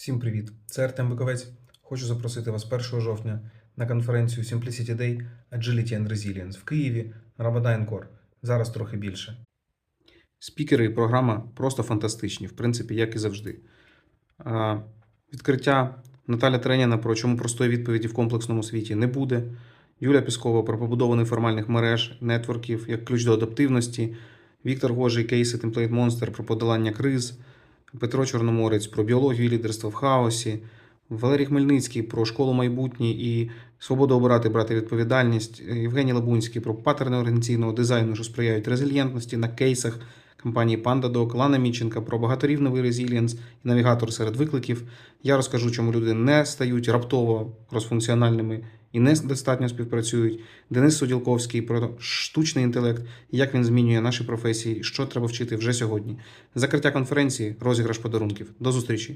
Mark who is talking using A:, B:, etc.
A: Всім привіт! Це Артем Биковець. Хочу запросити вас 1 жовтня на конференцію Simplicity Day Agility and Resilience в Києві Ramadan Core. Зараз трохи більше. Спікери і програма просто фантастичні, в принципі, як і завжди. Відкриття Наталя Треняна про чому простої відповіді в комплексному світі не буде. Юля Піскова про побудову неформальних мереж, нетворків як ключ до адаптивності. Віктор Гожий, кейси Template Monster про подолання криз. Петро Чорноморець про біологію і лідерство в хаосі. Валерій Хмельницький про школу майбутнє і свободу обирати, брати відповідальність. Євгеній Лабунський про паттерни організаційного дизайну, що сприяють резильєнтності на кейсах компанії PandaDoc, Лана Міченка про багаторівневий резілієнс і навігатор серед викликів. Я розкажу, чому люди не стають раптово розфункціональними і недостатньо співпрацюють. Денис Суділковський про штучний інтелект, як він змінює наші професії, що треба вчити вже сьогодні. Закриття конференції, розіграш подарунків. До зустрічі!